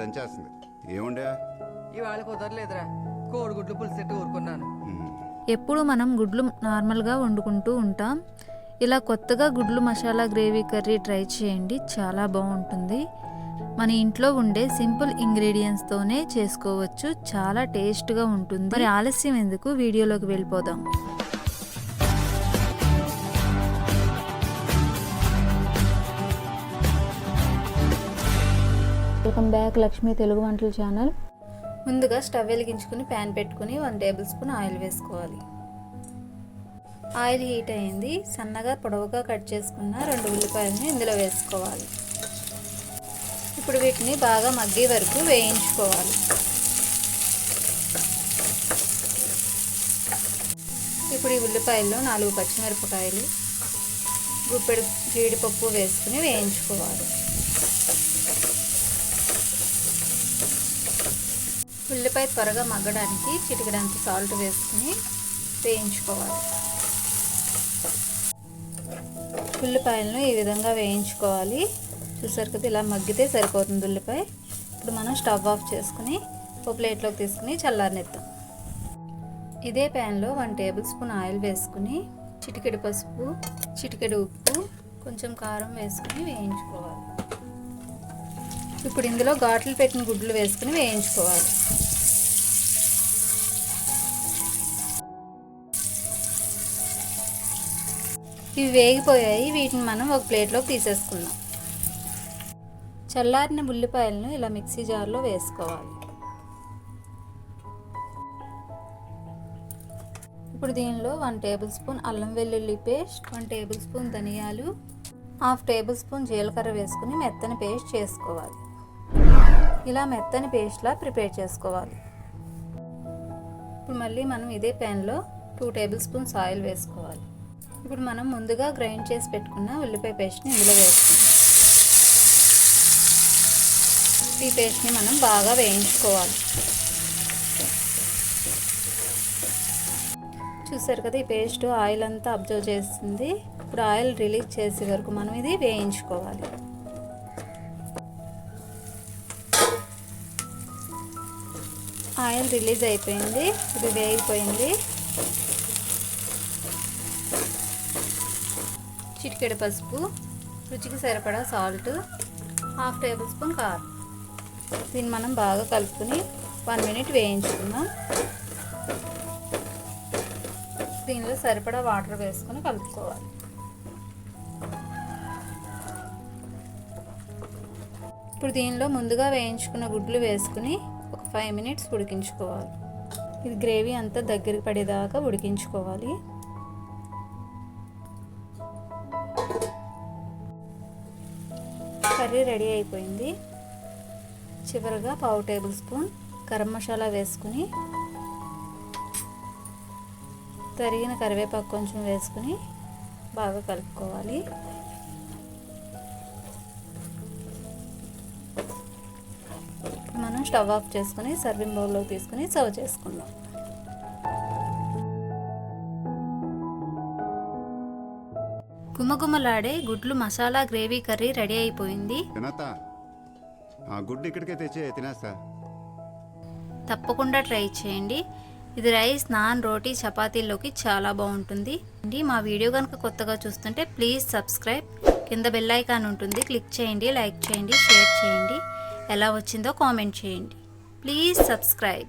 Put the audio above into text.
దంచేస్తుంది. ఏముండే? ఇవాళ కుదరలేదురా. కోడిగుడ్లు పులిసెట్టు ఊరుకున్నాను. ఎప్పుడు మనం గుడ్లు నార్మల్గా వండుకుంటూ ఉంటాం. ఇలా కొత్తగా గుడ్లు మసాలా గ్రేవీ కర్రీ ట్రై చేయండి. చాలా బాగుంటుంది. మన ఇంట్లో ఉండే సింపుల్ ఇంగ్రీడియంట్స్తోనే చేసుకోవచ్చు. చాలా టేస్ట్గా ఉంటుంది. మరి ఆలస్యం ఎందుకు? వీడియోలోకి వెళ్ళిపోదాం. వెల్కమ్ బ్యాక్ లక్ష్మీ తెలుగు వంటల ఛానల్. ముందుగా స్టవ్ వెలిగించుకుని ప్యాన్ పెట్టుకుని వన్ టేబుల్ స్పూన్ ఆయిల్ వేసుకోవాలి. ఆయిల్ హీట్ అయింది సన్నగా పొడవుగా కట్ చేసుకున్న రెండు ఉల్లిపాయలని ఇందులో వేసుకోవాలి. ఇప్పుడు వీటిని బాగా మగ్గే వరకు వేయించుకోవాలి. ఇప్పుడు ఈ ఉల్లిపాయల్లో నాలుగు పచ్చిమిరపకాయలు గుప్పెడు జీడిపప్పు వేసుకుని వేయించుకోవాలి. ఉల్లిపాయ త్వరగా మగ్గడానికి చిటికడంత సాల్ట్ వేసుకుని వేయించుకోవాలి. ఉల్లిపాయలను ఈ విధంగా వేయించుకోవాలి. చూసారు కదా ఇలా మగ్గితే సరిపోతుంది ఉల్లిపాయ. ఇప్పుడు మనం స్టవ్ ఆఫ్ చేసుకుని ఒక ప్లేట్లోకి తీసుకుని చల్లారనిద్దాం. ఇదే ప్యాన్లో వన్ టేబుల్ స్పూన్ ఆయిల్ వేసుకుని చిటికెడు పసుపు చిటికెడు ఉప్పు కొంచెం కారం వేసుకుని వేయించుకోవాలి. ఇప్పుడు ఇందులో ఘాట్లు పెట్టిన గుడ్లు వేసుకుని వేయించుకోవాలి. ఇవి వేగిపోయాయి. వీటిని మనం ఒక ప్లేట్లోకి తీసేసుకుందాం. చల్లారిన ఉల్లిపాయలను ఇలా మిక్సీ జార్లో వేసుకోవాలి. ఇప్పుడు దీనిలో వన్ టేబుల్ స్పూన్ అల్లం వెల్లుల్లి పేస్ట్ వన్ టేబుల్ స్పూన్ ధనియాలు హాఫ్ టేబుల్ స్పూన్ జీలకర్ర వేసుకుని మెత్తని పేస్ట్ చేసుకోవాలి. ఇలా మెత్తని పేస్ట్లా ప్రిపేర్ చేసుకోవాలి. ఇప్పుడు మళ్ళీ మనం ఇదే ప్యాన్లో టూ టేబుల్ స్పూన్స్ ఆయిల్ వేసుకోవాలి. ఇప్పుడు మనం ముందుగా గ్రైండ్ చేసి పెట్టుకున్న ఉల్లిపాయ పేస్ట్ని ఇందులో వేసుకుందాం. ఈ పేస్ట్ని మనం బాగా వేయించుకోవాలి. చూసారు కదా ఈ పేస్ట్ ఆయిల్ అంతా అబ్జర్వ్ చేస్తుంది. ఇప్పుడు ఆయిల్ రిలీజ్ చేసే వరకు మనం ఇది వేయించుకోవాలి. ఆయిల్ రిలీజ్ అయిపోయింది ఇది వేగిపోయింది. చిటికెడు పసుపు రుచికి సరిపడా సాల్ట్ హాఫ్ టేబుల్ స్పూన్ కారం. దీన్ని మనం బాగా కలుపుకుని వన్ మినిట్ వేయించుకుందాం. దీనిలో సరిపడా వాటర్ వేసుకొని కలుపుకోవాలి. ఇప్పుడు దీనిలో ముందుగా వేయించుకున్న గుడ్లు వేసుకుని ఒక ఫైవ్ మినిట్స్ ఉడికించుకోవాలి. ఇది గ్రేవీ అంతా దగ్గరికి పడేదాకా ఉడికించుకోవాలి. కర్రీ రెడీ అయిపోయింది. చివరిగా పావు టేబుల్ స్పూన్ గరం మసాలా వేసుకుని తరిగిన కరివేపాకు కొంచెం వేసుకుని బాగా కలుపుకోవాలి. మనం స్టవ్ ఆఫ్ చేసుకుని సర్వింగ్ బౌల్లో తీసుకుని సర్వ్ చేసుకుందాం. గుమగుమలాడే గుడ్లు మసాలా గ్రేవీ కర్రీ రెడీ అయిపోయింది. తినతా. ఆ గుడ్డు ఇక్కడికే తెచ్చి తినేస్తా. తప్పకుండా ట్రై చేయండి. ఇది రైస్ నాన్ రోటీ చపాతీల్లోకి చాలా బాగుంటుంది. అండి మా వీడియో కనుక కొత్తగా చూస్తుంటే ప్లీజ్ సబ్స్క్రైబ్. కింద బెల్ ఐకాన్ ఉంటుంది. క్లిక్ చేయండి లైక్ చేయండి షేర్ చేయండి. ఎలా వచ్చిందో కామెంట్ చేయండి. Please subscribe.